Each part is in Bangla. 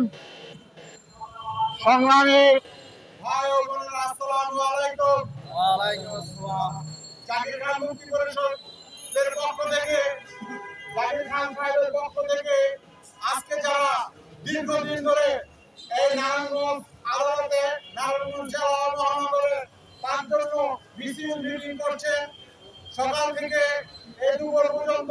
আলাইকুম সংগ্রামী ভাই ও বোনেরা, আসসালামু আলাইকুম। জাকির মুক্তি পরিষদের পক্ষ থেকে, জাকির খান সাহেবের পক্ষ থেকে আজকে যারা দীর্ঘদিন ধরে এই সকাল থেকে এই দুপুর পর্যন্ত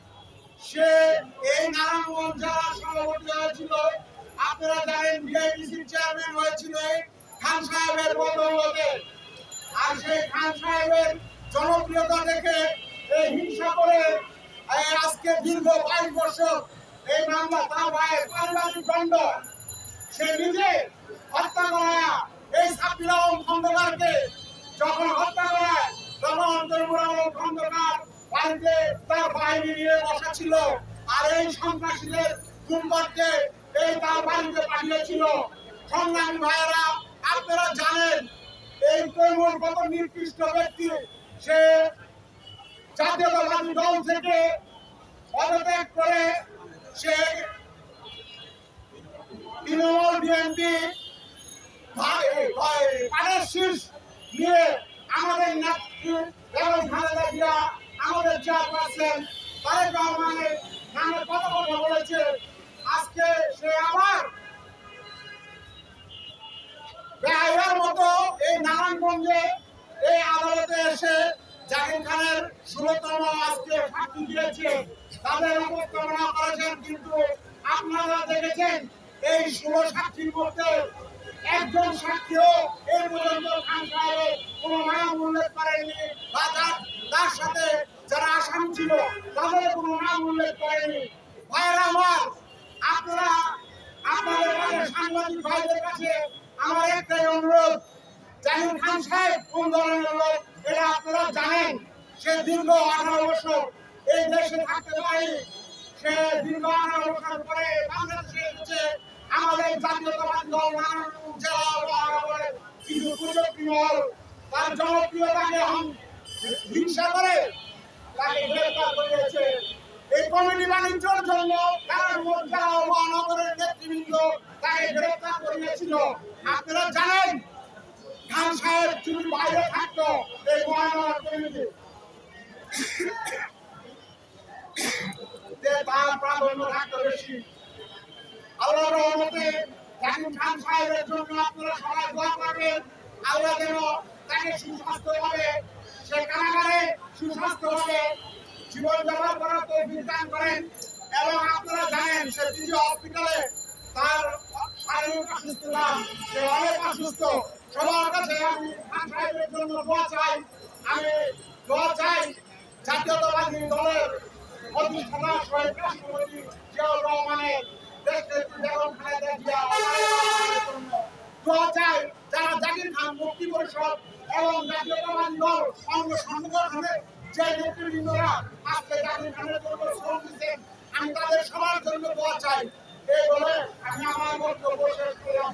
সে এই নারায়ণগঞ্জ জেলা সভাপতি হয়েছিল। আপনারা জানেন বিআইডিসির চেয়ারম্যান হয়েছিল খান সাহেবের বদৌলতে। আর সেই খান সাহেবের জনপ্রিয়তা দেখে এই হিংসা করে আজকে দীর্ঘ বাইশ বছর এই মামলা তার ভাইয়ের পারিবারিক দণ্ড। সে নিজে হত্যা করা, এই সাবির আলম খন্দকারকে যখন হত্যা করায়, তখন তৈমুর খন্দকার বাড়িতে তার বাহিনী নিয়ে বসা ছিল আর এই সন্ত্রাসীদের গুম্বারকে এই তার বাড়িতে পাঠিয়েছিল। সংগ্রামী ভাইয়েরা, আপনারা জানেন, এই তৈমুর কত নির্দিষ্ট ব্যক্তি, সে জাতীয়তাবাদী দল থেকে পদত্যাগ করে সে তৃণমূল বিএনপি শীষ নিয়ে আমাদের নেত্রী বেগম খালেদা জিয়া আমাদের চেয়ারপারসন তারেক রহমানের নামে কত কথা বলেছে। আজকে সে আবার বেআইনের মতো এই নারায়ণগঞ্জে, এই আদালতে এসে জাকির খানের ষোলতম আজকে সাক্ষী দিয়েছে। তাদের উপস্থাপনা করেছেন কিন্তু আপনারা দেখেছেন, এই ষোলো সাক্ষীর মধ্যে একজন সাক্ষীও এই পর্যন্ত খান সাহেবের কোনো নাম উল্লেখ করেনি বা তার সাথে যারা আসামি ছিল, তাদের কোনো নাম উল্লেখ করেনি। আমার আপনারা আপনাদের কাছে সাংবাদিক ভাইদের কাছে আমার একটাই অনুরোধ জাহির খান সাহেব কোন ধরনের লোক এটা আপনারা জানেন, সে দীর্ঘ আঠারো বছর এই দেশে থাকতে পারে সে দীর্ঘ আঠারো বছর পরে বাংলাদেশে এসেছে, আমাদের জাতীয়তাবাদী দল নারায়ণগঞ্জ জেলা কুচক্রী মহল, তার জনপ্রিয়তাকে হিংসা করে তাকে গ্রেফতার করিয়েছে এই কমিটি বাণিজ্যের জন্য নারায়ণগঞ্জ জেলা মহানগরের নেতৃবৃন্দ তাকে গ্রেফতার করিয়েছিল আপনারা জানেন খান সাহেব যদি বাইরে থাকতো এই মহানগর কমিটি যে তার প্রাধান্য থাকতো বেশি আল্লাহ রহমতে জাকির খান সাহেবের জন্য আপনারা সবাই দোয়া করবেন। আল্লাহ যেন তাকে সুস্বাস্থ্য সে কারাগারে সুস্বাস্থ্য হবে জীবন যাপন করার তৌফিক দান করেন এবং আপনারা জানেন সে বিজয় হসপিটালে তার শারীরিক অসুস্থতা, সে অনেক অসুস্থ। সবার কাছে আমি খান সাহেবের জন্য দোয়া চাই। আমি দোয়া চাই জাতীয়তাবাদী দলের প্রতিষ্ঠাতা শহীদ রাষ্ট্রপতি জিয়াউর রহমানের দেশ নেত্রী বেগম খালেদা জিয়া দোয়া চাই। যারা জাকির খান মুক্তি পরিষদ এবং জাতীয়তাবাদী দল অঙ্গ সংগঠনের যে নেতৃবৃন্দরা আজকে জাকির খানের জন্য শ্রম দিচ্ছেন, আমি তাদের সবার জন্য দোয়া চাই। এই বলে আমি আমার বক্তব্য শেষ করলাম।